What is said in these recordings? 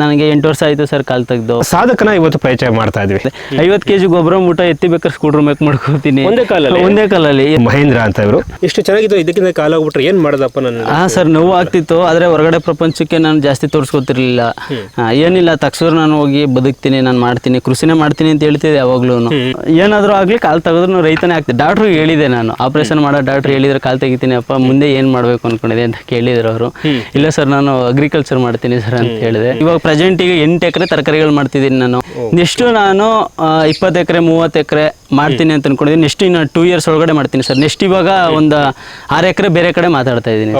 ನನಗೆ ಎಂಟು ವರ್ಷ ಆಯ್ತು ಸರ್ ಕಾಲ್ ತೆಗ್ದು. ಸಾಧಕನ ಇವತ್ತು ಪರಿಚಯ ಮಾಡ್ತಾ ಇದ್ವಿ. ಐವತ್ತು ಕೆಜಿ ಗೊಬ್ಬರ ಮೂಟ ಎತ್ತಿ ಬೇಕಾದ್ರೆ ಸ್ಕೂಟ್ರ್ ಮೇಕ್ ಮಾಡ್ಕೋತೀನಿ. ಒಂದೇ ಕಾಲಲ್ಲಿ? ಒಂದೇ ಕಾಲಲ್ಲಿ. ಮಹೇಂದ್ರ ಅಂತ ಇವರು. ಎಷ್ಟು ಚೆನ್ನಾಗಿತ್ತು ಇದಕ್ಕಿಂತ ಕಾಲ ಹೋಗ್ಬಿಟ್ರೆ ಏನ್ ಮಾಡ್ದಪ್ಪ ನನ್ನ ಹಾ ಸರ್ ನೋವು ಆಗ್ತಿತ್ತು ಆದ್ರೆ ಹೊರಗಡೆ ಪ್ರಪಂಚಕ್ಕೆ ನಾನು ಜಾಸ್ತಿ ತೋರಿಸ್ಕೊತಿರ್ಲಿಲ್ಲ. ಏನಿಲ್ಲ ತಕ್ಷಣ ನಾನು ಹೋಗಿ ಬದುಕ್ತೀನಿ ನಾನು ಮಾಡ್ತೀನಿ ಕೃಷಿನೇ ಮಾಡ್ತೀನಿ ಅಂತ ಹೇಳ್ತಿದ್ದೆ ಯಾವಾಗ್ಲೂ ಏನಾದ್ರೂ ಆಗ್ಲಿ ಕಾಲ್ ತೆಗೆದ್ರು ರೈತನೇ ಆಗ್ತದೆ ಡಾಕ್ಟ್ರು ಹೇಳಿದೆ ನಾನು ಆಪರೇಷನ್ ಮಾಡೋ ಡಾಕ್ಟರ್ ಹೇಳಿದ್ರೆ ಕಾಲ್ ತೆಗಿತೀನಿ ಅಪ್ಪ ಮುಂದೆ ಏನ್ ಮಾಡ್ಬೇಕು ಅನ್ಕೊಂಡಿದೆ ಅಂತ ಕೇಳಿದ್ರು ಅವರು. ಇಲ್ಲ ಸರ್ ನಾನು ಅಗ್ರಿಕಲ್ಚರ್ ಮಾಡ್ತೀನಿ ಸರ್ ಅಂತ ಹೇಳಿದೆ ಇವಾಗ ಪ್ರೆಸೆಂಟ್ ಈಗ ಎಂಟು ಎಕರೆ ತರಕಾರಿಗಳು ಮಾಡ್ತಿದ್ದೀನಿ ನಾನು. ನೆಕ್ಸ್ಟ್ ನಾನು ಇಪ್ಪತ್ತು ಎಕರೆ ಮೂವತ್ತು ಎಕರೆ ಮಾಡ್ತೀನಿ ಅಂತ ಅನ್ಕೊಂಡಿದ್ದೀನಿ. ನೆಕ್ಸ್ಟ್ ಇನ್ನು ಟೂ ಇಯರ್ಸ್ ಒಳಗಡೆ ಮಾಡ್ತೀನಿ ಸರ್ ನೆಕ್ಸ್ಟ್ ಇವಾಗ ಒಂದು ಆರು ಎಕರೆ ಬೇರೆ ಕಡೆ ಮಾತಾಡ್ತಾ ಇದ್ದೀನಿ.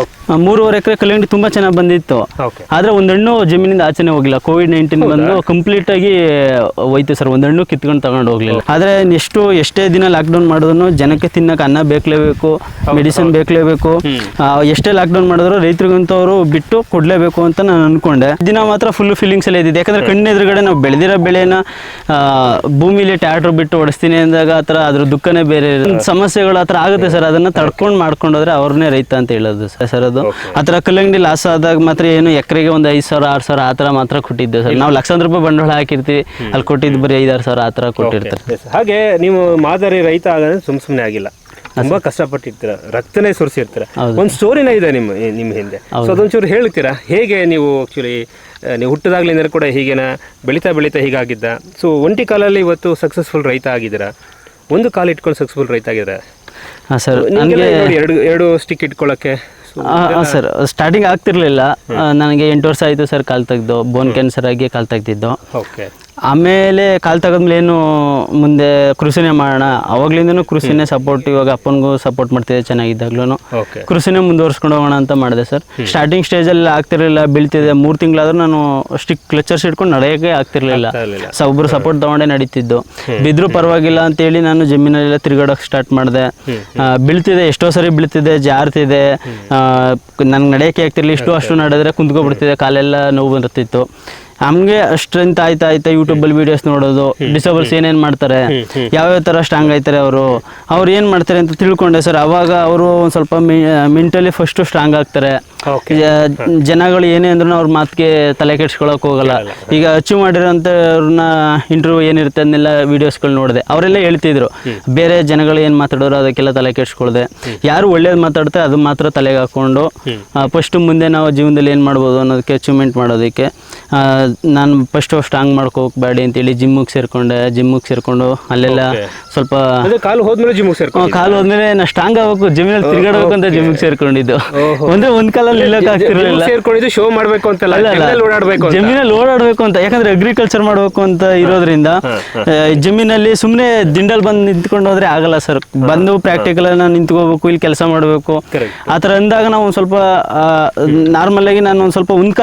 ಮೂರುವರೆ ಎಕರೆ ಕಲ್ಲಂಗಡಿ ತುಂಬಾ ಚೆನ್ನಾಗಿ ಬಂದಿತ್ತು. ಆದ್ರೆ ಒಂದ್ ಹಣ್ಣು ಜಮೀನಿಂದ ಆಚೆನೆ ಹೋಗಿಲ್ಲ. ಕೋವಿಡ್ ನೈನ್ಟೀನ್ ಬಂದು ಕಂಪ್ಲೀಟ್ ಆಗಿ ಹೋಯ್ತು ಸರ್ ಒಂದ್ ಹಣ್ಣು ಕಿತ್ಕೊಂಡು ತಗೊಂಡು ಹೋಗ್ಲಿಲ್ಲ. ಆದ್ರೆ ನೆಕ್ಸ್ಟ್ ಎಷ್ಟೇ ದಿನ ಲಾಕ್ಡೌನ್ ಮಾಡಿದ್ರು ಜನಕ್ಕೆ ತಿನ್ನಕ್ಕೆ ಅನ್ನ ಬೇಕಲೇಬೇಕು ಮೆಡಿಸಿನ್ ಬೇಕಲೇಬೇಕು. ಎಷ್ಟೇ ಲಾಕ್ಡೌನ್ ಮಾಡಿದ್ರು ರೈತರಿಗಂತವ್ರು ಬಿಟ್ಟು ಕೊಡ್ಲೇಬೇಕು ಅಂತ ನಾನು ಅನ್ಕೊಂಡೆ. ದಿನ ಮಾತ್ರ ಫುಲ್ ಫೀಲಿಂಗ್ಸ್ ಎಲ್ಲ ಇದ್ದಿದೆ ಯಾಕಂದ್ರೆ ಕಣ್ಣ ಎದುರುಗಡೆ ನಾವು ಬೆಳೆದಿರೋ ಬೆಳೆನ ಭೂಮಿಲಿ ಟ್ಯಾಟ್ರ್ ಬಿಟ್ಟು ಹೊಡಿಸ್ತೀನಿ ಅಂದಾಗ ಆ ಥರ ಅದ್ರ ದುಃಖನೇ ಬೇರೆ ಸಮಸ್ಯೆಗಳು ಆ ಥರ ಆಗುತ್ತೆ ಸರ್. ಅದನ್ನ ತಡ್ಕೊಂಡು ಮಾಡ್ಕೊಂಡೋದ್ರೆ ಅವ್ರನ್ನೇ ರೈತ ಅಂತ ಹೇಳೋದು ಸರ್. ಸರ್ ಅದು ಆ ಥರ ಕಲ್ಲಂಗಡಿ ಲಾಸ್ ಆದಾಗ ಮಾತ್ರ ಏನು ಎಕರೆಗೆ ಒಂದು ಐದು ಸಾವಿರ ಆರು ಸಾವಿರ ಆ ಥರ ಮಾತ್ರ ಕೊಟ್ಟಿದ್ದೆ ಸರ್. ನಾವು ಲಕ್ಷಾಂತರ ರೂಪಾಯಿ ಬಂಡವಾಳ ಹಾಕಿರ್ತೀವಿ. ಅಲ್ಲಿ ಕೊಟ್ಟಿದ್ದು ಬರೀ ಐದಾರು ಸಾವಿರ ಆ ಥರ ಕೊಟ್ಟಿರ್ತಾರೆ. ಹಾಗೆ ನೀವು ಮಾದರಿ ರೈತ ಆಗಂದ್ರೆ ಸುಮ್ ಸುಮ್ಮನೆ ಆಗಿಲ್ಲ. ತುಂಬಾ ಕಷ್ಟಪಟ್ಟಿರ್ತೀರ. ರಕ್ತನೇ ಸುರಿಸಿರ್ತೀರ. ಒಂದು ಸ್ಟೋರಿನ ಇದೆ ನಿಮ್ಮ ನಿಮ್ಮ ಹಿಂದೆ. ಸೊ ಅದೊಂಚೂರು ಹೇಳ್ತೀರಾ? ಹೇಗೆ ನೀವು ಆಕ್ಚುಲಿ ನೀವು ಹುಟ್ಟದಾಗ್ಲಿಂದ ಕೂಡ ಹೀಗೇನ ಬೆಳೀತಾ ಬೆಳೀತಾ ಹೀಗಾಗಿದ್ದ. ಸೊ ಒಂಟಿ ಕಾಲಲ್ಲಿ ಇವತ್ತು ಸಕ್ಸಸ್ಫುಲ್ ರೈತ ಆಗಿದ್ದೀರಾ? ಒಂದು ಕಾಲು ಇಟ್ಕೊಂಡು ಸಕ್ಸಸ್ಫುಲ್ ರೈತ ಆಗಿದ್ದೀರಾ? ಹಾಂ ಸರ್ ನನಗೆ ಎರಡು ಎರಡು ಸ್ಟಿಕ್ ಇಟ್ಕೊಳ್ಳೋಕ್ಕೆ ಹಾಂ ಸರ್ ಸ್ಟಾರ್ಟಿಂಗ್ ಆಗ್ತಿರ್ಲಿಲ್ಲ. ನನಗೆ ಎಂಟು ವರ್ಷ ಆಯಿತು ಸರ್ ಕಾಲು ತೆಗ್ದು ಬೋನ್ ಕ್ಯಾನ್ಸರ್ ಆಗಿ ಕಾಲು ತೆಗ್ದಿದ್ದು. ಓಕೆ ಆಮೇಲೆ ಕಾಲು ತೆಗೆದ್ಮೇಲೆ ಏನು ಮುಂದೆ ಕೃಷಿನೇ ಮಾಡೋಣ. ಅವಾಗ್ಲಿಂದನೂ ಕೃಷಿನೇ ಸಪೋರ್ಟ್ ಇವಾಗ ಅಪ್ಪನಿಗೂ ಸಪೋರ್ಟ್ ಮಾಡ್ತಿದ್ದೆ ಚೆನ್ನಾಗಿದ್ದಾಗ್ಲೂ ಕೃಷಿನೇ ಮುಂದುವರ್ಸ್ಕೊಂಡು ಹೋಗೋಣ ಅಂತ ಮಾಡಿದೆ ಸರ್. ಸ್ಟಾರ್ಟಿಂಗ್ ಸ್ಟೇಜಲ್ಲಿ ಆಗ್ತಿರಲಿಲ್ಲ ಬೀಳ್ತಿದೆ. ಮೂರು ತಿಂಗಳಾದ್ರೂ ನಾನು ಸ್ಟಿಕ್ ಕ್ಲಚರ್ಸ್ ಇಟ್ಕೊಂಡು ನಡೆಯೋಕೆ ಆಗ್ತಿರ್ಲಿಲ್ಲ. ಸೊ ಒಬ್ರು ಸಪೋರ್ಟ್ ತೊಗೊಂಡೆ ನಡೀತಿದ್ದು. ಬಿದ್ರು ಪರವಾಗಿಲ್ಲ ಅಂತೇಳಿ ನಾನು ಜಮೀನಲ್ಲೆಲ್ಲ ತಿರುಗಾಡೋಕೆ ಸ್ಟಾರ್ಟ್ ಮಾಡಿದೆ. ಬೀಳ್ತಿದೆ ಎಷ್ಟೋ ಸರಿ ಬೀಳ್ತಿದೆ ಜಾರ್ತಿದೆ. ನನಗೆ ನಡೆಯೋಕೆ ಆಗ್ತಿರ್ಲಿಲ್ಲ ಇಷ್ಟು ಅಷ್ಟು ನಡೆದ್ರೆ ಕುಂತ್ಕೊಬಿಡ್ತಿದೆ ಕಾಲೆಲ್ಲ ನೋವು ಬರ್ತಿತ್ತು ನಮಗೆ ಸ್ಟ್ರೆಂತ್ ಆಯ್ತಾ ಆಯ್ತಾ ಯೂಟ್ಯೂಬಲ್ಲಿ ವಿಡಿಯೋಸ್ ನೋಡೋದು. ಡಿಸೇಬಲ್ಸ್ ಏನೇನ್ ಮಾಡ್ತಾರೆ ಯಾವ್ಯಾವ ತರ ಸ್ಟ್ರಾಂಗ್ ಆಯ್ತಾರೆ ಅವರು ಅವ್ರು ಏನ್ ಮಾಡ್ತಾರೆ ಅಂತ ತಿಳ್ಕೊಂಡೆ ಸರ್. ಅವಾಗ ಅವರು ಒಂದ್ ಸ್ವಲ್ಪ ಮೆಂಟಲಿ ಫಸ್ಟ್ ಸ್ಟ್ರಾಂಗ್ ಆಗ್ತಾರೆ. ಜನಗಳು ಏನೇ ಅಂದ್ರೂ ಅವ್ರ ಮಾತಿಗೆ ತಲೆ ಕೆಡ್ಸ್ಕೊಳಕ್ ಹೋಗಲ್ಲ. ಈಗ ಅಚೀವ್ ಮಾಡಿರೋಂಥವ್ರನ್ನ ಇಂಟರ್ವ್ಯೂ ಏನಿರುತ್ತೆ ಅದನ್ನೆಲ್ಲ ವೀಡಿಯೋಸ್ಗಳು ನೋಡಿದೆ. ಅವರೆಲ್ಲ ಹೇಳ್ತಿದ್ರು. ಬೇರೆ ಜನಗಳು ಏನು ಮಾತಾಡೋರು ಅದಕ್ಕೆಲ್ಲ ತಲೆ ಕೆಡ್ಸ್ಕೊಳ್ದೆ. ಯಾರು ಒಳ್ಳೇದು ಮಾತಾಡ್ತಾರೆ ಅದು ಮಾತ್ರ ತಲೆಗೆ ಹಾಕೊಂಡು. ಫಸ್ಟ್ ಮುಂದೆ ನಾವು ಜೀವನದಲ್ಲಿ ಏನು ಮಾಡ್ಬೋದು ಅನ್ನೋದಕ್ಕೆ ಅಚೀವ್ಮೆಂಟ್ ಮಾಡೋದಕ್ಕೆ ನಾನು ಫಸ್ಟು ಸ್ಟ್ರಾಂಗ್ ಮಾಡ್ಕೋಬೇಡಿ ಅಂತೇಳಿ ಜಿಮ್ಮಿಗೆ ಸೇರ್ಕೊಂಡೆ. ಜಿಮ್ಮಿಗೆ ಸೇರ್ಕೊಂಡು ಅಲ್ಲೆಲ್ಲ ಸ್ವಲ್ಪ ಕಾಲು ಹೋದ್ಮೇಲೆ ಜಿಮ್ಮಿಗೆ ಸೇರ್ಕೊಂಡು ಕಾಲು ಹೋದ್ಮೇಲೆ ನಾ ಸ್ಟ್ರಾಂಗ್ ಆಗ್ಬೇಕು ಜಿಮ್ಮಿನಲ್ಲಿ ತಿರ್ಗಾಡ್ಬೇಕು ಅಂತ ಜಿಮ್ಮಿಗೆ ಸೇರ್ಕೊಂಡಿದ್ದು. ಅಂದ್ರೆ ಒಂದ್ ಆಗ್ತಿರ್ಲಿಲ್ಲ ಸೇರ್ಕೊಂಡಿದ್ದು ಶೋ ಮಾಡ್ಬೇಕು ಅಂತ ಓಡಾಡ್ಬೇಕು ಜಮೀನಲ್ಲಿ ಓಡಾಡ್ಬೇಕು ಅಂತ. ಯಾಕಂದ್ರೆ ಅಗ್ರಿಕಲ್ಚರ್ ಮಾಡ್ಬೇಕು ಅಂತ ಇರೋದ್ರಿಂದ ಜಮೀನಲ್ಲಿ ಸುಮ್ಮನೆ ದಿಂಡಲ್ ಬಂದು ನಿಂತ್ಕೊಂಡು ಹೋದ್ರೆ ಆಗಲ್ಲ ಸರ್. ಬಂದು ಪ್ರಾಕ್ಟಿಕಲ್ ನಿಂತ್ಕೋಬೇಕು ಇಲ್ಲಿ ಕೆಲಸ ಮಾಡಬೇಕು. ಆತರ ಆ ಥರ ಅಂದಾಗ ನಾವು ಒಂದು ಸ್ವಲ್ಪ ನಾರ್ಮಲ್ ಆಗಿ ನಾನು ಒಂದು ಸ್ವಲ್ಪ ಒಂದ್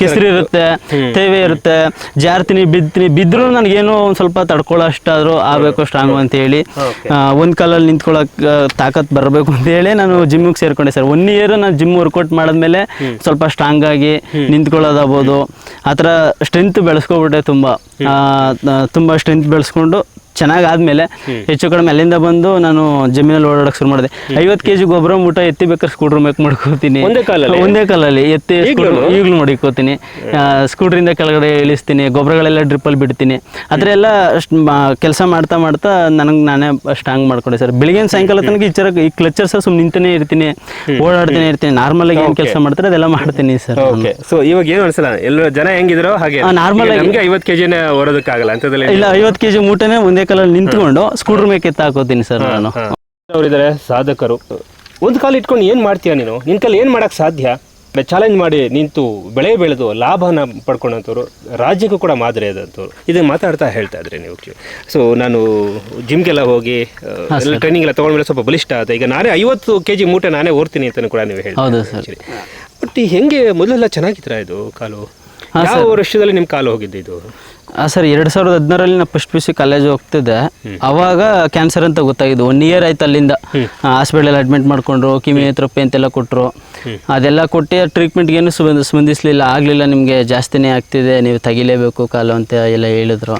ಕೆಸರಿ ಇರುತ್ತೆ ತೇವೆ ಇರುತ್ತೆ ಜಾರ್ತೀನಿ ಬಿದ್ತೀನಿ ಬಿದ್ರು ನನಗೇನೋ ಒಂದ್ ಸ್ವಲ್ಪ ತಡ್ಕೊಳ್ಳೋ ಆಗ್ಬೇಕು ಆಗಬೇಕು ಸ್ಟ್ರಾಂಗು ಅಂತ ಹೇಳಿ. ಒಂದ್ ಕಾಲಲ್ಲಿ ನಿಂತ್ಕೊಳ್ಳೋಕೆ ತಾಕತ್ ಬರಬೇಕು ಅಂತ ಹೇಳಿ ನಾನು ಜಿಮ್ಗೆ ಸೇರ್ಕೊಂಡೆ ಸರ್. ಒನ್ ಇಯರ್ ನಾನು ಜಿಮ್ ವರ್ಕೌಟ್ ಮಾಡಿದ್ಮೇಲೆ ಸ್ವಲ್ಪ ಸ್ಟ್ರಾಂಗ್ ಆಗಿ ನಿಂತ್ಕೊಳ್ಳೋದಾಗ್ಬೋದು ಆ ಥರ ಸ್ಟ್ರೆಂತ್ ಬೆಳೆಸ್ಕೊಬಿಟ್ಟೆ ತುಂಬ. ತುಂಬ ಸ್ಟ್ರೆಂತ್ ಬೆಳೆಸ್ಕೊಂಡು ಚೆನ್ನಾಗಿ ಆದ್ಮೇಲೆ ಹೆಚ್ಚು ಕಡಿಮೆ ಅಲ್ಲಿಂದ ಬಂದು ನಾನು ಜಮೀನಲ್ಲಿ ಓಡಾಡಕ್ಕೆ ಶುರು ಮಾಡಿದೆ. ಐವತ್ತು ಕೆಜಿ ಗೊಬ್ಬರ ಮೂಟ ಎತ್ತಿ ಬೇಕಾದ್ರೆ ಸ್ಕೂಟ್ರ್ ಮೇಕ್ ಮಾಡ್ಕೋತೀನಿ. ಒಂದೇ ಕಾಲಲ್ಲಿ? ಒಂದೇ ಕಾಲಲ್ಲಿ ಎತ್ತಿ ಈಗಲೂ? ಮಡಿಕೋತೀನಿ. ಸ್ಕೂಟ್ರಿಂದ ಕೆಳಗಡೆ ಇಳಿಸ್ತೀನಿ ಗೊಬ್ಬರಗಳೆಲ್ಲ ಡ್ರಿಪ್ಪಲ್ಲಿ ಬಿಡ್ತೀನಿ. ಅದರೆಲ್ಲ ಕೆಲಸ ಮಾಡ್ತಾ ಮಾಡ್ತಾ ನನಗೆ ನಾನೇ ಸ್ಟ್ರಾಂಗ್ ಮಾಡ್ಕೊಂಡೆ ಸರ್. ಬೆಳಿಗ್ಗೆ ಸಾಯಂಕಾಲ ತನಕ ಈ ಚರ ಈ ಕ್ಲಚರ್ಸ್ ಸುಮ್ಮನೆ ನಿಂತಾನೆ ಇರ್ತೀನಿ. ಓಡಾಡ್ತಾನೆ ಇರ್ತೀನಿ. ನಾರ್ಮಲ್ ಆಗಿ ಏನು ಕೆಲಸ ಮಾಡ್ತಾರೆ ಅದೆಲ್ಲ ಮಾಡ್ತೀನಿ ಸರ್ ಸೊ ಇವಾಗ ಏನು ಅನ್ಸಲ್ಲ? ಎಲ್ಲ ಜನ ಹೆಂಗಿದ್ರು ಹಾಗೆ. ನಾರ್ಮಲ್ ಆಗಿ- ಐವತ್ ಐವತ್ತು ಕೆಜಿನೇ ಓಡೋದಕ್ಕಾಗಲ್ಲ. ಇಲ್ಲ ಐವತ್ತು ಕೆಜಿ ಮೂಟೆನೇ ಒಂದೇ ಕಾಲಲ್ಲಿ ನಿಂತ್ಕೊಂಡು ಸ್ಕೂಟರ್ ಮೇಲೆ ಎತ್ತ ಹಾಕೋತೀನಿ ಸರ್ ನಾನು. ಅವರಿದ್ದಾರೆ ಸಾಧಕರು. ಒಂದು ಕಾಲು ಇಟ್ಕೊಂಡು ಏನು ಮಾಡ್ತೀಯ ನೀನು? ನಿನ್ ಕೈಲಿ ಏನು ಮಾಡಕ್ ಸಾಧ್ಯ? ಚಾಲೆಂಜ್ ಮಾಡಿ ನಿಂತು ಬೆಳೆ ಬೆಳೆದು ಲಾಭನ ಪಡ್ಕೊಂಡಂಥವ್ರು ರಾಜ್ಯಕ್ಕೂ ಕೂಡ ಮಾದರಿ ಆದಂಥವ್ರು. ಇದನ್ನ ಮಾತಾಡ್ತಾ ಹೇಳ್ತಾ ಇದ್ರಿ ನೀವು. ಸೊ ನಾನು ಜಿಮ್ಗೆಲ್ಲ ಹೋಗಿ ಟ್ರೈನಿಂಗ್ ಎಲ್ಲ ತೊಗೊಂಡ್ಮೇಲೆ ಸ್ವಲ್ಪ ಬಲಿಷ್ಠ ಆದ. ಈಗ ನಾನೇ ಐವತ್ತು ಕೆ ಜಿ ಮೂಟೆ ನಾನೇ ಓರ್ತೀನಿ ಅಂತ ಕೂಡ ನೀವು ಹೇಳಿ ಬಟ್ ಹೆಂಗೆ ಮೊದಲೆಲ್ಲ ಚೆನ್ನಾಗಿದ್ರ ಇದು ಕಾಲು? ಯಾವ ವರ್ಷದಲ್ಲಿ ನಿಮ್ಮ ಕಾಲು ಹೋಗಿದ್ದು ಇದು? ಸರ್ ಎರಡು ಸಾವಿರದ ಹದಿನಾರಲ್ಲಿ ನಾ ಫಸ್ಟ್ ಪಿ ಸಿ ಕಾಲೇಜ್ ಹೋಗ್ತಿದ್ದೆ. ಅವಾಗ ಕ್ಯಾನ್ಸರ್ ಅಂತ ಗೊತ್ತಾಗಿದ್ದು. ಒನ್ ಇಯರ್ ಆಯ್ತು ಅಲ್ಲಿಂದ. ಹಾಸ್ಪಿಟಲ್ ಅಡ್ಮಿಟ್ ಮಾಡ್ಕೊಂಡ್ರು ಕಿಮಿಯೋಥೆರಪಿ ಅಂತೆಲ್ಲ ಕೊಟ್ಟರು ಅದೆಲ್ಲ ಕೊಟ್ಟು ಟ್ರೀಟ್ಮೆಂಟ್ಗೆ ಏನು ಸ್ಪಂದ ಸ್ಪಂದಿಸಲಿಲ್ಲ ಆಗಲಿಲ್ಲ ನಿಮಗೆ ಜಾಸ್ತಿನೇ ಆಗ್ತಿದೆ ನೀವು ತೆಗಿಲೇಬೇಕು ಕಾಲು ಅಂತ ಎಲ್ಲ ಹೇಳಿದ್ರು.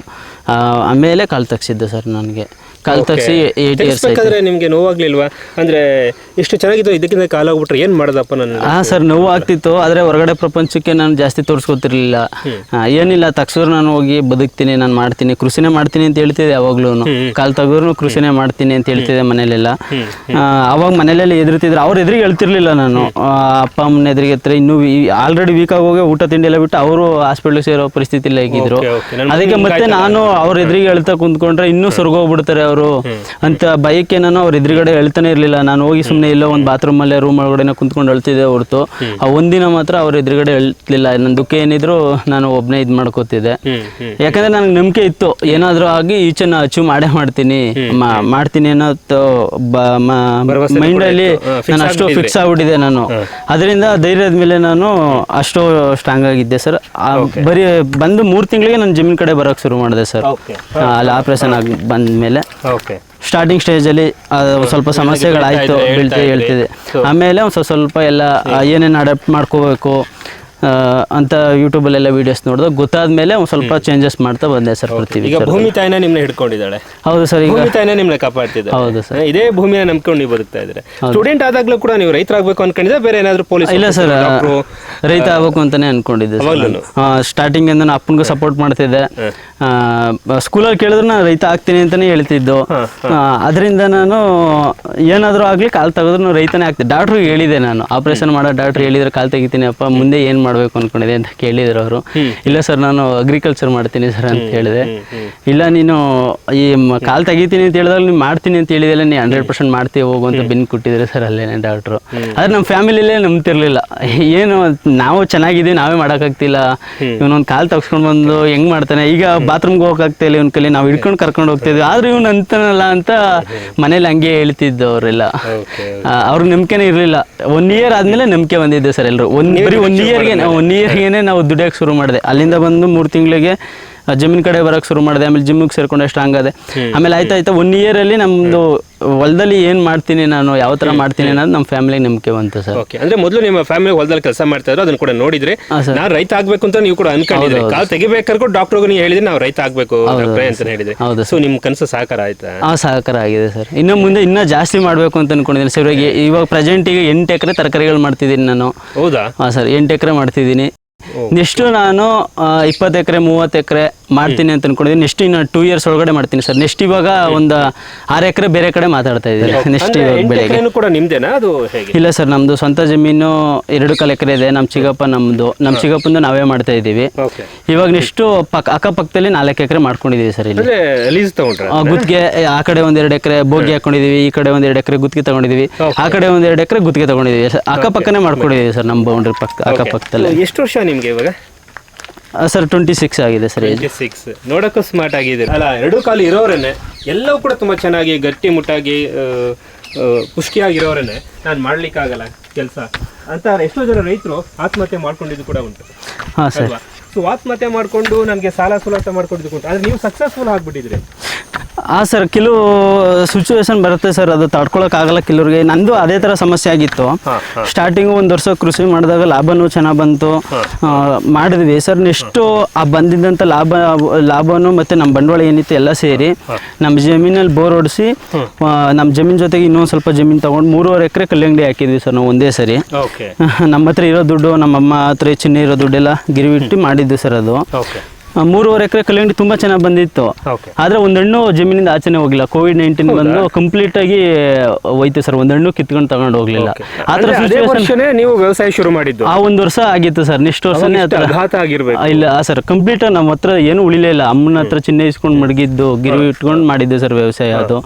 ಆಮೇಲೆ ಕಾಲು ತೆಗ್ಸಿದ್ದೆ ಸರ್ ನನಗೆ. ಕಾಲ್ ತರಿಸಿ ಏಟ್ ಇಯರ್ಸ್ ಆಯ್ತು. ತೆಗಿಸ್ಬೇಕಾದ್ರೆ ನಿಮ್ಗೆ ನೋವಾಗ್ಲಿಲ್ವಾ? ಅಂದ್ರೆ ಎಷ್ಟು ಚೆನ್ನಾಗಿತ್ತು ಇದಕ್ಕಿಂತ ಕಾಲ ಹೋಗ್ಬಿಟ್ರೆ ಏನ್ ಮಾಡೋದಪ್ಪ ನಾನು? ಹಾ ಸರ್ ನೋವು ಆಗ್ತಿತ್ತು ಆದ್ರೆ ಹೊರಗಡೆ ಪ್ರಪಂಚಕ್ಕೆ ನಾನು ಜಾಸ್ತಿ ತೋರಿಸ್ಕೊತಿರ್ಲಿಲ್ಲ. ಏನಿಲ್ಲ ತಕ್ಷಣ ನಾನು ಹೋಗಿ ಬದುಕ್ತೀನಿ ನಾನು ಮಾಡ್ತೀನಿ ಕೃಷಿನೇ ಮಾಡ್ತೀನಿ ಅಂತ ಹೇಳ್ತಿದ್ದೆ ಯಾವಾಗ್ಲೂ. ಕಾಲ್ ತೆಗೆದ್ರು ಕೃಷಿನೇ ಮಾಡ್ತೀನಿ ಅಂತ ಹೇಳ್ತಿದ್ದೆ ಮನೇಲೆಲ್ಲ. ಅವಾಗ ಮನೇಲೆಲ್ಲ ಎದುರ್ತಿದ್ರು ಅವ್ರ ಎದುರಿಗೆ ಹೇಳ್ತಿರ್ಲಿಲ್ಲ ನಾನು. ಅಪ್ಪ ಅಮ್ಮನ ಎದುರಿಗೆ ಹತ್ರ ಇನ್ನೂ ಆಲ್ರೆಡಿ ವೀಕ್ ಆಗಿ ಹೋಗಿ ಊಟ ತಿಂಡಿ ಎಲ್ಲ ಬಿಟ್ಟು ಅವರು ಹಾಸ್ಪಿಟ್ಲಿಗೆ ಸೇರೋ ಪರಿಸ್ಥಿತಿಲಿ ಹೇಗಿದ್ರು ಅದಕ್ಕೆ ಮತ್ತೆ ನಾನು ಅವ್ರ ಎದುರಿಗೆ ಹೇಳ್ತಾ ಕುಂತ್ಕೊಂಡ್ರೆ ಇನ್ನೂ ಸ್ವರ್ಗೋಗ್ಬಿಡ್ತಾರೆ ಅವರು ಅಂತ ಭಯಕ್ಕೆ ನಾನು ಅವ್ರ ಎದುರುಗಡೆ ಹೇಳ್ತಾನೆ ಇರಲಿಲ್ಲ. ನಾನು ಹೋಗಿ ಸುಮ್ಮನೆ ಇಲ್ಲೋ ಒಂದು ಬಾತ್ರೂಮ್ ಅಲ್ಲೇ ರೂಮ್ ಒಳಗಡೆ ಕುಂತ್ಕೊಂಡು ಅಳ್ತಿದ್ದೆ ಹೊರತು. ಆ ಒಂದಿನ ಮಾತ್ರ ಅವ್ರ ಎದುರುಗಡೆ ಹೇಳ್ತಿಲ್ಲ ನನ್ನ ದುಃಖ ಏನಿದ್ರು ನಾನು ಒಬ್ಬನೇ ಇದು ಮಾಡ್ಕೋತಿದ್ದೆ. ಯಾಕಂದ್ರೆ ನನಗೆ ನಂಬಿಕೆ ಇತ್ತು. ಏನಾದರೂ ಆಗಿ ಈಚೆನ ಅಚೀವ್ ಮಾಡೇ ಮಾಡ್ತೀನಿ. ಮಾಡ್ತೀನಿ ಅನ್ನೋ ಮೈಂಡಲ್ಲಿ ನಾನು ಅಷ್ಟು ಫಿಕ್ಸ್ ಆಗ್ಬಿಟ್ಟಿದೆ ನಾನು. ಅದರಿಂದ ಧೈರ್ಯದ ಮೇಲೆ ನಾನು ಅಷ್ಟು ಸ್ಟ್ರಾಂಗ್ ಆಗಿದ್ದೆ ಸರ್. ಬರೀ ಬಂದು ಮೂರು ತಿಂಗಳಿಗೆ ನಾನು ಜಿಮ್ಮಿನ ಕಡೆ ಬರೋಕ್ಕೆ ಶುರು ಮಾಡಿದೆ ಸರ್. ಅಲ್ಲಿ ಆಪ್ರೇಷನ್ ಆಗಿ ಬಂದ ಮೇಲೆ ಓಕೆ ಸ್ಟಾರ್ಟಿಂಗ್ ಸ್ಟೇಜಲ್ಲಿ ಸ್ವಲ್ಪ ಸಮಸ್ಯೆಗಳಾಯಿತು ಹೇಳ್ತಾ ಬೀಳ್ತಿ ಹೇಳ್ತಿದೆ. ಆಮೇಲೆ ಒಂದು ಸ್ವಲ್ಪ ಸ್ವಲ್ಪ ಎಲ್ಲ ಏನೇನು ಅಡಾಪ್ಟ್ ಮಾಡ್ಕೋಬೇಕು ಅಂತ ಯೂಟ್ಯೂಬಲ್ಲೆಲ್ಲ ವೀಡಿಯೋಸ್ ನೋಡಿದಾಗ ಗೊತ್ತಾದ ಮೇಲೆ ಒಂದು ಸ್ವಲ್ಪ ಚೇಂಜಸ್ ಮಾಡ್ತಾ ಬಂದೆ ಸರ್ ಪ್ರತಿ ಈಗ ಭೂಮಿ ತಾಯಿನ ನಿಮ್ನ ಹಿಡ್ಕೊಂಡಿದ್ದಾಳೆ. ಹೌದು ಸರ್ ಈಗ ಭೂಮಿ ತಾಯಿನ ನಿಮ್ನ ಕಾಪಾಡ್ತಿದ್ದೆ ಹೌದು ಸರ್. ಇದೇ ಭೂಮಿನ ನಂಬ್ಕೊಂಡು ನೀವು ಬದುಕ್ತಾ ಇದ್ರೆ ಸ್ಟೂಡೆಂಟ್ ಆದಾಗ್ಲೂ ಕೂಡ ನೀವು ರೈತರಾಗಬೇಕು ಅನ್ಕೊಂಡಿದ್ರೆ? ಬೇರೆ ಏನಾದ್ರು ಪೊಲೀಸ್ ಇಲ್ಲ ಸರ್ ರೈತ ಆಗ್ಬೇಕು ಅಂತಾನೆ ಅನ್ಕೊಂಡಿದ್ದೆ ಸ್ಟಾರ್ಟಿಂಗ್ ಇಂದ ನಾನು ಅಪ್ಪನಿಗೂ ಸಪೋರ್ಟ್ ಮಾಡ್ತಿದ್ದೆ. ಸ್ಕೂಲಲ್ಲಿ ಕೇಳಿದ್ರು ನಾನು ರೈತ ಆಗ್ತೀನಿ ಅಂತಾನೆ ಹೇಳ್ತಿದ್ದು. ಅದರಿಂದ ನಾನು ಏನಾದರೂ ಆಗಲಿ ಕಾಲ್ ತೆಗೆದ್ರು ರೈತನೇ ಆಗ್ತೀನಿ. ಡಾಕ್ಟ್ರಿಗೆ ಹೇಳಿದೆ ನಾನು. ಆಪರೇಷನ್ ಮಾಡೋ ಡಾಕ್ಟ್ರ್ ಹೇಳಿದ್ರೆ ಕಾಲ್ ತೆಗಿತೀನಿ ಅಪ್ಪ ಮುಂದೆ ಏನು ಮಾಡಬೇಕು ಅನ್ಕೊಂಡಿದೆ ಅಂತ ಕೇಳಿದ್ರು ಅವರು. ಇಲ್ಲ ಸರ್ ನಾನು ಅಗ್ರಿಕಲ್ಚರ್ ಮಾಡ್ತೀನಿ ಸರ್ ಅಂತ ಹೇಳಿದೆ. ಇಲ್ಲ ನೀನು ಈ ಕಾಲು ಕಾಲ್ ತೆಗಿತೀನಿ ಅಂತ ಹೇಳಿದಾಗ ನೀನು ಮಾಡ್ತೀನಿ ಅಂತ ಹೇಳಿದೆಲ್ಲ ನೀ ಹಂಡ್ರೆಡ್ ಪರ್ಸೆಂಟ್ ಮಾಡ್ತೀವಿ ಹೋಗು ಅಂತ ಬಿನ್ ಕೊಟ್ಟಿದ್ರೆ ಸರ್ ಅಲ್ಲೇನೆ ಡಾಕ್ಟ್ರು. ಆದ್ರೆ ನಮ್ಮ ಫ್ಯಾಮಿಲಿಲೇ ನಂಬ್ತಿರ್ಲಿಲ್ಲ. ಏನು ನಾವು ಚೆನ್ನಾಗಿದ್ದೀವಿ ನಾವೇ ಮಾಡೋಕ್ಕಾಗ್ತಿಲ್ಲ. ಇವನೊಂದು ಕಾಲ್ ತಗ್ಸ್ಕೊಂಡು ಬಂದು ಹೆಂಗ್ ಮಾಡ್ತಾನೆ? ಈಗ ಬಾತ್ರೂಮ್ಗೆ ಹೋಗಕ್ಕಾಗ್ತಾ ಇಲ್ಲ ಇವನ್ ನಾವ್ ನಾವು ಹಿಡ್ಕೊಂಡು ಕರ್ಕೊಂಡು ಹೋಗ್ತಿದ್ವಿ. ಆದ್ರೆ ಇವನು ಅಂತಾನಲ್ಲ ಅಂತ ಮನೇಲಿ ಹಂಗೆ ಹೇಳ್ತಿದ್ದು ಅವರೆಲ್ಲ ಅವ್ರಿಗೆ ನಂಬಿಕೆನೇ ಇರಲಿಲ್ಲ. ಒನ್ ಇಯರ್ ಆದ್ಮೇಲೆ ನಂಬಿಕೆ ಬಂದಿದ್ದೆ ಸರ್ ಎಲ್ಲರೂ ಒನ್ ಬರೀ ಒನ್ ಇಯರ್ಗೆ ಒನ್ ನೀರಿಗೇನೆ ನಾವು ದುಡಿಯೋಕೆ ಶುರು ಮಾಡಿದೆ. ಅಲ್ಲಿಂದ ಬಂದು ಮೂರು ತಿಂಗಳಿಗೆ ಜಮೀನ್ ಕಡೆ ಬರಕ್ ಶುರು ಮಾಡಿದೆ ಆಮೇಲೆ ಜಿಮ್ಮಿಗೆ ಸೇರ್ಕೊಂಡೆ ಸ್ಟ್ರಾಂಗ್ ಆದೆ ಆಮೇಲೆ ಆಯ್ತಾ ಆಯ್ತಾ. ಒನ್ ಅಲ್ಲಿ ನಮ್ಮದು ಹೊಲದಲ್ಲಿ ಏನು ಮಾಡ್ತೀನಿ ನಾನು ಯಾವ ತರ ಮಾಡ್ತೀನಿ ಅನ್ನೋದು ನಮ್ಮ ಫ್ಯಾಮಿಲಿ ನಂಬಿಕೆ ಬಂತು ಸರ್. ಓಕೆ ಅಂದ್ರೆ ಮೊದಲು ನಿಮ್ಮ ಫ್ಯಾಮಿಲಿ ಹೊಲದಲ್ಲಿ ಕೆಲಸ ಮಾಡ್ತಾ ಇದ್ರು ಅದನ್ನ ಕೂಡ ನೋಡಿದ್ರೆ. ನಾನು ರೈತ ಆಗ್ಬೇಕು ಅಂತ ನೀವು ಕೂಡ ಅನ್ಕೊಂಡಿದ್ರೆ. ಕಾಲ್ ತೆಗಿಬೇಕಾದ್ರೂ ಡಾಕ್ಟರ್ ನೀವು ಹೇಳಿದ್ರೆ ನಾವು ರೈತ ಆಗ್ಬೇಕು ಅಂತ ಹೇಳಿದ್ರೆ. ಹೌದು ಸೊ ನಿಮ್ ಕನಸು ಸಹಕಾರ ಆಯ್ತಾ? ಆ ಸಹಕಾರ ಆಗಿದೆ ಸರ್. ಇನ್ನು ಮುಂದೆ ಇನ್ನ ಜಾಸ್ತಿ ಮಾಡಬೇಕು ಅಂತ ಅನ್ಕೊಂಡಿದ್ದೀನಿ ಸರ್. ಇವಾಗ ಇವಾಗ ಈಗ ಎಂಟು ಎಕರೆ ತರಕಾರಿಗಳು ಮಾಡ್ತಿದ್ದೀನಿ ನಾನು. ಹೌದಾ? ಹಾಂ ಸರ್. ಎಂಟು ಎಕರೆ ಮಾಡ್ತಿದ್ದೀನಿ. ನೆಕ್ಸ್ಟು ನಾನು ಇಪ್ಪತ್ತು ಎಕರೆ ಮೂವತ್ತು ಎಕರೆ ಮಾಡ್ತೀನಿ ಅಂತ ಅನ್ಕೊಂಡಿದ್ದೀನಿ. ನೆಕ್ಸ್ಟ್ ಇನ್ನು ಟೂ ಇಯರ್ಸ್ ಒಳಗಡೆ ಮಾಡ್ತೀನಿ ಸರ್. ನೆಕ್ಸ್ಟ್ ಇವಾಗ ಒಂದು ಆರು ಎಕರೆ ಬೇರೆ ಕಡೆ ಮಾತಾಡ್ತಾ ಇದ್ದೀನಿ ನೆಕ್ಸ್ಟ್ ಇವಾಗ ಬೆಳೆಗೆ. ಕೂಡ ನಿಮ್ದೇನಾ? ಅದು ಇಲ್ಲ ಸರ್ ನಮ್ದು ಸ್ವಂತ ಜಮೀನು ಎರಡು ಕಾಲು ಎಕರೆ ಇದೆ. ನಮ್ಮ ಚಿಗಪ್ಪ ನಮ್ದು. ನಮ್ಮ ಚಿಕ್ಕಪ್ಪಂದು ನಾವೇ ಮಾಡ್ತಾ ಇದ್ದೀವಿ. ಇವಾಗ ನೆಕ್ಸ್ಟ್ ಪಕ್ಕ ಅಕ್ಕಪಕ್ಕದಲ್ಲಿ ನಾಲ್ಕು ಎಕರೆ ಮಾಡ್ಕೊಂಡಿದ್ದೀವಿ ಸರ್ ಇಲ್ಲಿ. ಲೀಸ್ ತಗೊಂಡ್ರ ಗುತ್ತಿಗೆ ಆ ಕಡೆ ಒಂದೆರಡು ಎಕರೆ ಬೋಗಿ ಹಾಕೊಂಡಿದ್ದೀವಿ ಈ ಕಡೆ ಒಂದೆರಡು ಎಕರೆ ಗುತ್ತಿಗೆ ತಗೊಂಡಿದೀವಿ ಆ ಕಡೆ ಒಂದೆರಡು ಎಕರೆ ಗುತ್ತಿಗೆ ತಗೊಂಡಿದ್ದೀವಿ. ಸರ್ ಅಕ್ಕಪಕ್ಕನೇ ಮಾಡ್ಕೊಂಡಿದ್ದೀವಿ ಸರ್ ನಮ್ಮ ಬೌಂಡ್ರಿ ಪಕ್ಕ ಅಕ್ಕಪಕ್ಕದಲ್ಲಿ. ಎಷ್ಟು ವರ್ಷ ನಿಮ್ಗೆ ಇವಾಗ? ಸರ್ ಟ್ವೆಂಟಿ ಸಿಕ್ಸ್ ಆಗಿದೆ ಸರ್ ಏಜ್ ಸಿಕ್ಸ್ ನೋಡೋಕ್ಕೂ ಸ್ಮಾರ್ಟ್ ಆಗಿದೆ ಅಲ್ಲ ಎರಡು ಕಾಲು ಇರೋರೇನೆ. ಎಲ್ಲವೂ ಕೂಡ ತುಂಬಾ ಚೆನ್ನಾಗಿ ಗಟ್ಟಿ ಮುಟ್ಟಾಗಿ ಪುಷ್ಟಿಯಾಗಿರೋರೇನೆ ನಾನು ಮಾಡ್ಲಿಕ್ಕಾಗಲ್ಲ ಕೆಲಸ. ಅಂತ ಎಷ್ಟೋ ಜನ ರೈತರು ಆತ್ಮಹತ್ಯೆ ಮಾಡ್ಕೊಂಡಿದ್ದು ಕೂಡ ಉಂಟು. ಹಾಂ ಸರ್. ಸೊ ಆತ್ಮಹತ್ಯೆ ಮಾಡಿಕೊಂಡು ನನಗೆ ಸಾಲ ಸುಲಭ ಮಾಡ್ಕೊಂಡಿದ್ದು ಆದ್ರೆ ನೀವು ಸಕ್ಸಸ್ಫುಲ್ ಆಗಿಬಿಟ್ಟಿದ್ರೆ. ಹಾಂ ಸರ್ ಕೆಲವು ಸಿಚುವೇಶನ್ ಬರುತ್ತೆ ಸರ್ ಅದು ತಡ್ಕೊಳಕ್ಕಾಗಲ್ಲ ಕೆಲವ್ರಿಗೆ ನಂದು ಅದೇ ಥರ ಸಮಸ್ಯೆ ಆಗಿತ್ತು. ಸ್ಟಾರ್ಟಿಂಗು ಒಂದು ವರ್ಷ ಕೃಷಿ ಮಾಡಿದಾಗ ಲಾಭನೂ ಚೆನ್ನಾಗಿ ಬಂತು. ಮಾಡಿದ್ವಿ ಸರ್ ನೆಕ್ಸ್ಟು ಆ ಬಂದಿದ್ದಂಥ ಲಾಭ ಲಾಭನು ಮತ್ತು ನಮ್ಮ ಬಂಡವಾಳ ಏನಿತ್ತು ಎಲ್ಲ ಸೇರಿ ನಮ್ಮ ಜಮೀನಲ್ಲಿ ಬೋರ್ ಹೊಡಿಸಿ ನಮ್ಮ ಜಮೀನ್ ಜೊತೆಗೆ ಇನ್ನೊಂದು ಸ್ವಲ್ಪ ಜಮೀನು ತೊಗೊಂಡು ಮೂರುವರೆ ಎಕರೆ ಕಲ್ಲಂಗಡಿ ಹಾಕಿದ್ವಿ ಸರ್ ನಾವು ಒಂದೇ ಸರಿ. ನಮ್ಮ ಹತ್ರ ಇರೋ ದುಡ್ಡು ನಮ್ಮಮ್ಮ ಹತ್ರ ಚಿನ್ನ ಇರೋ ದುಡ್ಡೆಲ್ಲ ಗಿರಿವಿಟ್ಟು ಮಾಡಿದ್ದು ಸರ್ ಅದು. ಮೂರುವರೆ ಎಕರೆ ಕಲ್ಲಂಗಡಿ ತುಂಬಾ ಚೆನ್ನಾಗಿ ಬಂದಿತ್ತು. ಆದ್ರೆ ಒಂದ್ ಹಣ್ಣು ಜಮೀನಿಂದ ಆಚೆನೆ ಹೋಗಿಲ್ಲ. ಕೋವಿಡ್ ನೈನ್ಟೀನ್ ಬಂದು ಕಂಪ್ಲೀಟ್ ಆಗಿ ಹೋಯ್ತು ಸರ್. ಒಂದ್ ಹಣ್ಣು ಕಿತ್ಕೊಂಡು ತಗೊಂಡು ಹೋಗ್ಲಿಲ್ಲ. ಆ ಥರ ಅದೇ ಸಿಚುವೇಶನ್ ವರ್ಷನೇ ನೀವು ವ್ಯವಸಾಯ ಶುರು ಮಾಡಿದ್ದು? ಆ ಒಂದ್ ವರ್ಷ ಆಗಿತ್ತು ಸರ್. ನೆಕ್ಸ್ಟ್ ವರ್ಷನೇ ಇಲ್ಲ ಸರ್. ಕಂಪ್ಲೀಟ್ ನಮ್ಮ ಹತ್ರ ಏನು ಉಳಿಲೇ ಇಲ್ಲ. ಅಮ್ಮನ ಹತ್ರ ಚಿನ್ನ ಇಸ್ಕೊಂಡು ಮಡಗಿದ್ದು ಗಿರಿ ಇಟ್ಕೊಂಡು ಮಾಡಿದ್ದು ಸರ್ ವ್ಯವಸಾಯ ಅದು.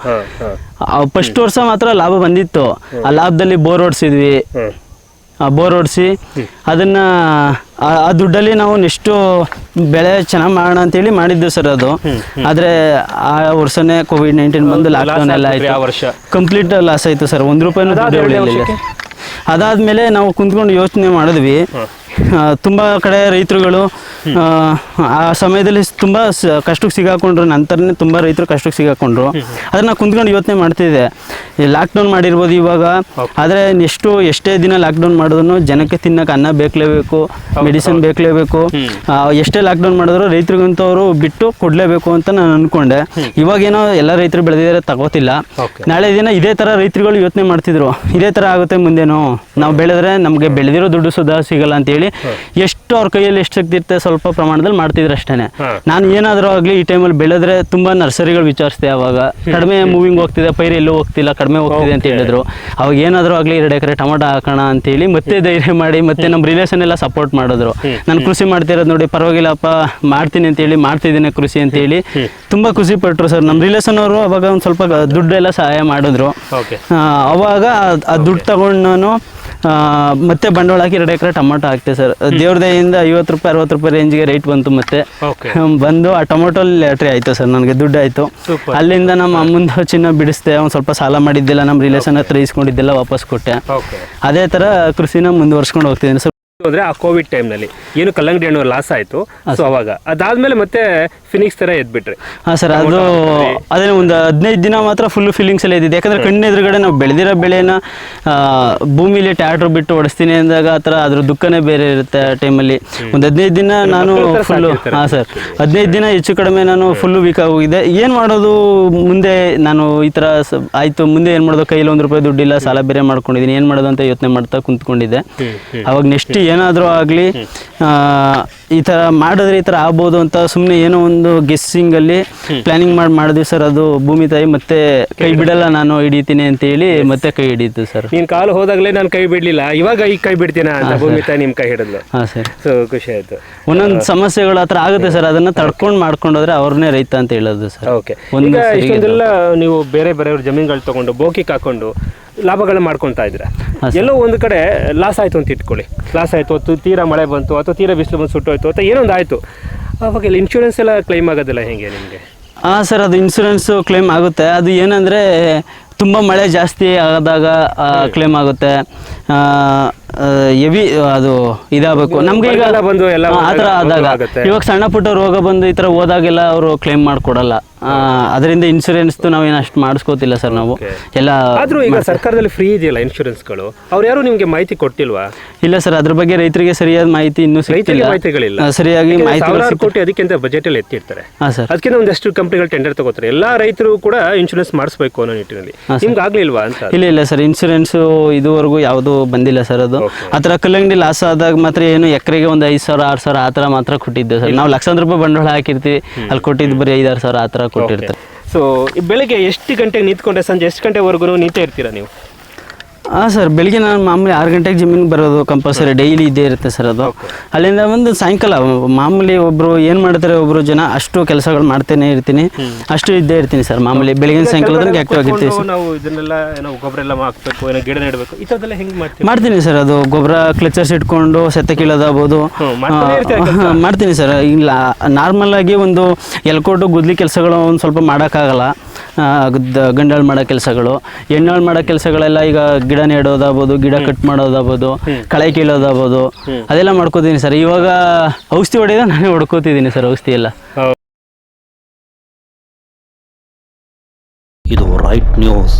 ಫಸ್ಟ್ ವರ್ಷ ಮಾತ್ರ ಲಾಭ ಬಂದಿತ್ತು. ಆ ಲಾಭದಲ್ಲಿ ಬೋರ್ ಹೊಡ್ಸಿದ್ವಿ ಬೋರ್ ಹೊಡೆಸಿ ಅದನ್ನು ಆ ದುಡ್ಡಲ್ಲಿ ನಾವು ನೆಕ್ಸ್ಟು ಬೆಳೆ ಚೆನ್ನಾಗಿ ಮಾಡೋಣ ಅಂತೇಳಿ ಮಾಡಿದ್ದು ಸರ್ ಅದು. ಆದರೆ ಆ ವರ್ಷನೇ ಕೋವಿಡ್ ನೈನ್ಟೀನ್ ಬಂದು ಲಾಕ್ಡೌನ್ ಎಲ್ಲ ಆಯಿತು. ವರ್ಷ. ಕಂಪ್ಲೀಟ್ ಲಾಸ್ ಆಯಿತು ಸರ್. ಒಂದು ರೂಪಾಯಿನೂ ದುಡ್ಡು ಉಳಿಯಲಿಲ್ಲ ಅದಾದ್ಮೇಲೆ ನಾವು ಕುಂತ್ಕೊಂಡು ಯೋಚನೆ ಮಾಡಿದ್ವಿ. ತುಂಬ ಕಡೆ ರೈತರುಗಳು ಆ, ಸಮಯದಲ್ಲಿ ತುಂಬ ಕಷ್ಟಕ್ಕೆ ಸಿಗಾಕೊಂಡ್ರು ನಂತರನೇ ತುಂಬ ರೈತರು ಕಷ್ಟಕ್ಕೆ ಸಿಗಾಕೊಂಡ್ರು. ಅದನ್ನ ಕುಂತ್ಕೊಂಡು ಯೋಚನೆ ಮಾಡ್ತಿದ್ದೆ. ಲಾಕ್ಡೌನ್ ಮಾಡಿರ್ಬೋದು ಇವಾಗ. ಆದರೆ ಎಷ್ಟು ಎಷ್ಟೇ ದಿನ ಲಾಕ್ಡೌನ್ ಮಾಡಿದ್ರು ಜನಕ್ಕೆ ತಿನ್ನಕ್ಕೆ ಅನ್ನ ಬೇಕಲೇಬೇಕು ಮೆಡಿಸಿನ್ ಬೇಕಲೇಬೇಕು. ಎಷ್ಟೇ ಲಾಕ್ಡೌನ್ ಮಾಡಿದ್ರು ರೈತರಿಗಂತವರು ಬಿಟ್ಟು ಕೊಡಲೇಬೇಕು ಅಂತ ನಾನು ಅನ್ಕೊಂಡೆ. ಇವಾಗೇನೋ ಎಲ್ಲ ರೈತರು ಬೆಳೆದಿದ್ದಾರೆ ತಗೋತಿಲ್ಲ. ನಾಳೆ ದಿನ ಇದೇ ಥರ ರೈತರುಗಳು ಯೋಚನೆ ಮಾಡ್ತಿದ್ರು. ಇದೇ ಥರ ಆಗುತ್ತೆ ಮುಂದೇನು. ನಾವು ಬೆಳೆದ್ರೆ ನಮಗೆ ಬೆಳೆದಿರೋ ದುಡ್ಡು ಸುಧಾ ಸಿಗಲ್ಲ ಅಂತೇಳಿ. ಎಷ್ಟು ಅವ್ರ ಕೈಯಲ್ಲಿ ಎಷ್ಟು ಶಕ್ತಿ ಇರುತ್ತೆ ಸ್ವಲ್ಪ ಪ್ರಮಾಣದಲ್ಲಿ ಮಾಡ್ತಿದ್ರು ಅಷ್ಟೇ ಹಾ. ನಾನು ಏನಾದರೂ ಆಗಲಿ ಈ ಟೈಮಲ್ಲಿ ಬೆಳೆದ್ರೆ ತುಂಬ ನರ್ಸರಿಗಳು ವಿಚಾರಿಸ್ತೇವೆ ಅವಾಗ. ಕಡಿಮೆ ಮೂವಿಂಗ್ ಹೋಗ್ತಿದೆ ಪೈರು ಎಲ್ಲೂ ಹೋಗ್ತಿಲ್ಲ ಕಡಿಮೆ ಹೋಗ್ತಿದೆ ಅಂತ ಹೇಳಿದ್ರು. ಅವಾಗ ಏನಾದರೂ ಆಗಲಿ ಎರಡು ಎಕರೆ ಟೊಮೊಟೊ ಹಾಕೋಣ ಅಂತೇಳಿ ಮತ್ತೆ ಧೈರ್ಯ ಮಾಡಿ ಮತ್ತೆ ನಮ್ಮ ರಿಲೇಷನ್ ಎಲ್ಲ ಸಪೋರ್ಟ್ ಮಾಡಿದ್ರು. ನಾನು ಕೃಷಿ ಮಾಡ್ತಿರೋದು ನೋಡಿ ಪರವಾಗಿಲ್ಲಪ್ಪ ಮಾಡ್ತೀನಿ ಅಂತೇಳಿ ಮಾಡ್ತಿದ್ದೀನಿ ಕೃಷಿ ಅಂತೇಳಿ. ತುಂಬ ಖುಷಿ ಪಟ್ಟರು ಸರ್. ನಮ್ಮ ರಿಲೇಷನ್ ಅವರು ಅವಾಗ ಒಂದು ಸ್ವಲ್ಪ ದುಡ್ಡೆಲ್ಲ ಸಹಾಯ ಮಾಡಿದ್ರು. ಅವಾಗ ಆ- ದುಡ್ಡು ತಗೊಂಡು ನಾನು ಮತ್ತೆ ಬಂಡವಾಳ ಹಾಕಿ ಎರಡು ಎಕರೆ ಟೊಮೊಟೊ ಹಾಕ್ತೆ ಸರ್. ದೇವ್ರ ದಯಿಂದ ಐವತ್ತು ರೂಪಾಯಿ ಅರವತ್ತು ರೂಪಾಯಿ ರೇಂಜ್ಗೆ ರೇಟ್ ಬಂತು ಮತ್ತೆ. ಬಂದು ಆ ಟೊಮೊಟೊ ಲ್ಯಾಟ್ರಿ ಆಯ್ತು ಸರ್ ನನಗೆ ದುಡ್ಡು ಆಯ್ತು. ಅಲ್ಲಿಂದ ನಮ್ಮ ಅಮ್ಮಂದು ಚಿನ್ನ ಬಿಡಿಸ್ದೆ ಒಂದು ಸ್ವಲ್ಪ ಸಾಲ ಮಾಡಿದ್ದಿಲ್ಲ ನಮ್ಮ ರಿಲೇಷನ್ ಹತ್ರ ಇಸ್ಕೊಂಡಿದ್ದೆಲ್ಲ ವಾಪಸ್ ಕೊಟ್ಟೆ. ಅದೇ ಥರ ಕೃಷಿನ ಮುಂದುವರ್ಸ್ಕೊಂಡು ಹೋಗ್ತಿದ್ದೀನಿ ಸರ್. ಅಂದ್ರೆ ಆ ಕೋವಿಡ್ ಟೈಮ್ನಲ್ಲಿ ಏನು ಕಲ್ಲಂಗಡಿ ಹಣ್ಣು ಲಾಸ್ ಆಯ್ತು. ಸೊ ಅವಾಗ ಅದಾದ್ಮೇಲೆ ಮತ್ತೆ ಫಿನಿಕ್ಸ್ ತರ ಎದ್ಬಿಟ್ರಿ. ಹಾ ಸರ್ ಅದು ಅದೇ ಒಂದು ಹದಿನೈದು ದಿನ ಮಾತ್ರ ಫುಲ್ ಫೀಲಿಂಗ್ಸ್ ಎಲ್ಲ ಇದ್ದಿದೆ ಯಾಕಂದ್ರೆ ಕಣ್ಣು ಎದುರುಗಡೆ ನಾವು ಬೆಳೆದಿರೋ ಬೆಳೆನ ಭೂಮಿಲಿ ಟ್ಯಾಟ್ರ್ ಬಿಟ್ಟು ಓಡಿಸ್ತೀನಿ ಅಂದಾಗ ಆ ಥರ ಅದ್ರ ದುಃಖನೇ ಬೇರೆ ಇರುತ್ತೆ ಆ ಟೈಮಲ್ಲಿ ಒಂದು ಹದಿನೈದು ದಿನ ನಾನು ಫುಲ್ಲು. ಹಾಂ ಸರ್ ಹದಿನೈದು ದಿನ ಹೆಚ್ಚು ಕಡಿಮೆ ನಾನು ಫುಲ್ಲು ವೀಕ್ ಆಗೋಗಿದೆ. ಏನು ಮಾಡೋದು ಮುಂದೆ? ನಾನು ಈ ಥರ ಆಯಿತು ಮುಂದೆ ಏನು ಮಾಡೋದು? ಕೈಲಿ ಒಂದು ರೂಪಾಯಿ ದುಡ್ಡಿಲ್ಲ ಸಾಲ ಬೇರೆ ಮಾಡ್ಕೊಂಡಿದ್ದೀನಿ. ಏನು ಮಾಡೋದು ಅಂತ ಯೋಚನೆ ಮಾಡ್ತಾ ಕುಂತ್ಕೊಂಡಿದ್ದೆ. ಅವಾಗ ನೆಕ್ಸ್ಟ್ ಏನಾದರೂ ಆಗಲಿ ಈ ತರ ಮಾಡಿದ್ರೆ ಈ ತರ ಆಗ್ಬೋದು ಅಂತ ಸುಮ್ಮನೆ ಏನೋ ಒಂದು ಗೆಸ್ಸಿಂಗಲ್ಲಿ ಪ್ಲಾನಿಂಗ್ ಮಾಡಿ ಮಾಡಿದ್ವಿ ಸರ್ ಅದು ಭೂಮಿ ತಾಯಿ ಮತ್ತೆ ಕೈ ಬಿಡಲ್ಲ ನಾನು ಹಿಡಿತೀನಿ ಅಂತ ಹೇಳಿ ಮತ್ತೆ ಕೈ ಹಿಡಿತು ಸರ್ ನೀನ್ ಕಾಲು ಹೋದಾಗ್ಲೇ ನಾನು ಕೈ ಬಿಡ್ಲಿಲ್ಲ. ಇವಾಗ ಈಗ ಕೈ ಬಿಡ್ತೀನ ಅಂತ ಭೂಮಿ ತಾಯಿ ನಿಮ್ ಕೈ ಹಿಡಿದ್ಲು. ಹಾಂ ಸರ್ ಸೊ ಖುಷಿ ಆಯ್ತು. ಒಂದೊಂದು ಸಮಸ್ಯೆಗಳು ಹತ್ರ ಆಗುತ್ತೆ ಸರ್ ಅದನ್ನ ತಡ್ಕೊಂಡು ಮಾಡ್ಕೊಂಡೋದ್ರೆ ಅವ್ರನ್ನೇ ರೈತ ಅಂತ ಹೇಳೋದು ಸರ್ ಓಕೆ ಒಂದು ಇಷ್ಟೊಂದೆಲ್ಲ ನೀವು ಬೇರೆ ಬೇರೆಯವ್ರ ಜಮೀನುಗಳು ತಗೊಂಡು ಬೋಕಿಗೆ ಹಾಕೊಂಡು ಲಾಭಗಳನ್ನ ಮಾಡ್ಕೊತಾ ಇದ್ರ ಎಲ್ಲೋ ಒಂದು ಕಡೆ ಲಾಸ್ ಆಯ್ತು ಅಂತ ಇಟ್ಕೊಳ್ಳಿ. ಲಾಸ್ ಆಯ್ತು ಅಥವಾ ತೀರಾ ಮಳೆ ಬಂತು ಅಥವಾ ತೀರಾ ಬಿಸಿಲು ಬಂದು ಸುಟ್ಟೋಯ್ತು ಅಥವಾ ಏನೊಂದು ಆಯಿತು ಅವಾಗ ಇಲ್ಲಿ ಇನ್ಶೂರೆನ್ಸ್ ಎಲ್ಲ ಕ್ಲೈಮ್ ಆಗೋದಿಲ್ಲ ಹೇಗೆ ನಿಮಗೆ? ಹಾಂ ಸರ್ ಅದು ಇನ್ಸೂರೆನ್ಸು ಕ್ಲೇಮ್ ಆಗುತ್ತೆ. ಅದು ಏನಂದರೆ ತುಂಬ ಮಳೆ ಜಾಸ್ತಿ ಆದಾಗ ಕ್ಲೇಮ್ ಆಗುತ್ತೆ. ಎವಿ ಅದು ಇದಾಗಬೇಕು. ನಮಗೆ ಈಗ ಬಂದು ಎಲ್ಲ ಆ ಥರ ಆದಾಗ. ಇವಾಗ ಸಣ್ಣ ಪುಟ್ಟ ರೋಗ ಬಂದು ಈ ಥರ ಹೋದಾಗೆಲ್ಲ ಅವರು ಕ್ಲೇಮ್ ಮಾಡಿಕೊಡಲ್ಲ. ಅದರಿಂದ ಇನ್ಸೂರೆನ್ಸ್ದು ನಾವೇನು ಅಷ್ಟು ಮಾಡಿಸ್ಕೋತಿಲ್ಲ ಸರ್ ನಾವು. ಎಲ್ಲ ಆದ್ರೂ ಈಗ ಸರ್ಕಾರದಲ್ಲಿ ಫ್ರೀ ಇದೆಯಲ್ಲ ಇನ್ಶೂರೆನ್ಸ್ಗಳು ಅವ್ರು ಯಾರು ನಿಮಗೆ ಮಾಹಿತಿ ಕೊಟ್ಟಿಲ್ವಾ? ಇಲ್ಲ ಸರ್ ಅದ್ರ ಬಗ್ಗೆ ರೈತರಿಗೆ ಸರಿಯಾದ ಮಾಹಿತಿ ಇನ್ನೂ ಸಿಗ್ತಿಲ್ಲ. ಮಾಹಿತಿಗಳಿಲ್ಲ. ಸರಿಯಾಗಿ ಮಾಹಿತಿ ಕೊಟ್ಟು ಅದಕ್ಕಿಂತ ಬಜೆಟ್ ಅಲ್ಲಿ ಎತ್ತಿರ್ತಾರೆ ಸರ್. ಅದಕ್ಕಿಂತ ಒಂದಷ್ಟು ಕಂಪ್ನಿಗಳು ಟೆಂಡರ್ ತಗೋತಾರೆ. ಎಲ್ಲಾ ರೈತರು ಕೂಡ ಇನ್ಶೂರೆನ್ಸ್ ಮಾಡಿಸ್ಬೇಕು ಅನ್ನೋ ನಿಟ್ಟಿನಲ್ಲಿ. ನಿಮ್ಗೆ ಆಗ್ಲಿಲ್ವಾ ಅಂತ? ಇಲ್ಲ ಇಲ್ಲ ಸರ್ ಇನ್ಶೂರೆನ್ಸ್ ಇದುವರೆಗೂ ಯಾವುದು ಬಂದಿಲ್ಲ ಸರ್ ಅದು. ಆತರ ಆ ಥರ ಕಲ್ಲಂಗಡಿ ಲಾಸ್ ಆದಾಗ ಮಾತ್ರ ಏನು ಎಕರೆಗೆ ಒಂದು ಐದು ಸಾವಿರ ಆರು ಸಾವಿರ ಆ ಥರ ಮಾತ್ರ ಕೊಟ್ಟಿದ್ದೆ ಸರ್. ನಾವು ಲಕ್ಷಾಂತರ ರೂಪಾಯಿ ಬಂಡವಾಳ ಹಾಕಿರ್ತೀವಿ. ಅಲ್ಲಿ ಕೊಟ್ಟಿದ್ದು ಬರೀ ಐದಾರು ಸಾವಿರ ಆ ಥರ ಕೊಟ್ಟಿರ್ತಾರೆ. ಸೊ ಬೆಳಿಗ್ಗೆ ಎಷ್ಟು ಗಂಟೆಗೆ ನಿಂತ್ಕೊಂಡೆ ಸಂಜೆ ಎಷ್ಟು ಗಂಟೆವರೆಗೂ ನಿಂತೇ ಇರ್ತೀರಾ ನೀವು? ಹಾಂ ಸರ್ ಬೆಳಿಗ್ಗೆ ನಾನು ಮಾಮೂಲಿ ಆರು ಗಂಟೆಗೆ ಜಿಮ್ಮಿಗೆ ಬರೋದು ಕಂಪಲ್ಸರಿ ಡೈಲಿ ಇದ್ದೇ ಇರುತ್ತೆ ಸರ್ ಅದು. ಅಲ್ಲಿಂದ ಒಂದು ಸಾಯಂಕಾಲ ಮಾಮೂಲಿ ಒಬ್ಬರು ಏನು ಮಾಡ್ತಾರೆ ಒಬ್ಬರು ಜನ ಅಷ್ಟು ಕೆಲಸಗಳು ಮಾಡ್ತೇನೆ ಇರ್ತೀನಿ. ಅಷ್ಟು ಇದ್ದೇ ಇರ್ತೀನಿ ಸರ್ ಮಾಮೂಲಿ ಬೆಳಗಿನ ಸಾಯಂಕಾಲ ಆಕ್ಟಿವ್ ಆಗಿರ್ತೀವಿ ಸರ್. ನಾವು ಇದನ್ನೆಲ್ಲ ಏನೋ ಗೊಬ್ಬರ ಎಲ್ಲ ಹಾಕಬೇಕು ಏನೋ ಗಿಡ ನೆಡಬೇಕು ಈ ಥರದ್ದೆಲ್ಲ ಹೆಂಗೆ ಮಾಡ್ತೀವಿ? ಮಾಡ್ತೀನಿ ಸರ್ ಅದು ಗೊಬ್ಬರ ಕ್ಲಚರ್ಸ್ ಇಟ್ಕೊಂಡು ಸೆತ್ತ ಕೀಳೋದಾಗ್ಬೋದು. ಮಾಡ್ತಾನೆ ಸರ್ ಇಲ್ಲ ನಾರ್ಮಲ್ ಆಗಿ ಒಂದು ಎಲ್ಕೊಟ್ಟು ಗುದ್ಲಿ ಕೆಲಸಗಳು ಒಂದು ಸ್ವಲ್ಪ ಮಾಡೋಕ್ಕಾಗಲ್ಲ. ಗಂಡಾಳು ಮಾಡೋ ಕೆಲಸಗಳು. ಹೆಣ್ಣಾಳು ಮಾಡೋ ಕೆಲಸಗಳೆಲ್ಲ ಈಗ ಗಿಡ ನೆಡೋದಾಗ್ಬೋದು ಗಿಡ ಕಟ್ ಮಾಡೋದಾಗ್ಬೋದು ಕಳೆ ಕೀಳೋದಾಗ್ಬೋದು ಅದೆಲ್ಲ ಮಾಡ್ಕೋತೀನಿ ಸರ್. ಇವಾಗ ಔಷಧಿ ಹೊಡೆಯೋದು ನಾನೇ ಹೊಡ್ಕೋತಿದ್ದೀನಿ ಸರ್ ಔಷಧಿ ಎಲ್ಲ. ಇದು ರೈಟ್ ನ್ಯೂಸ್.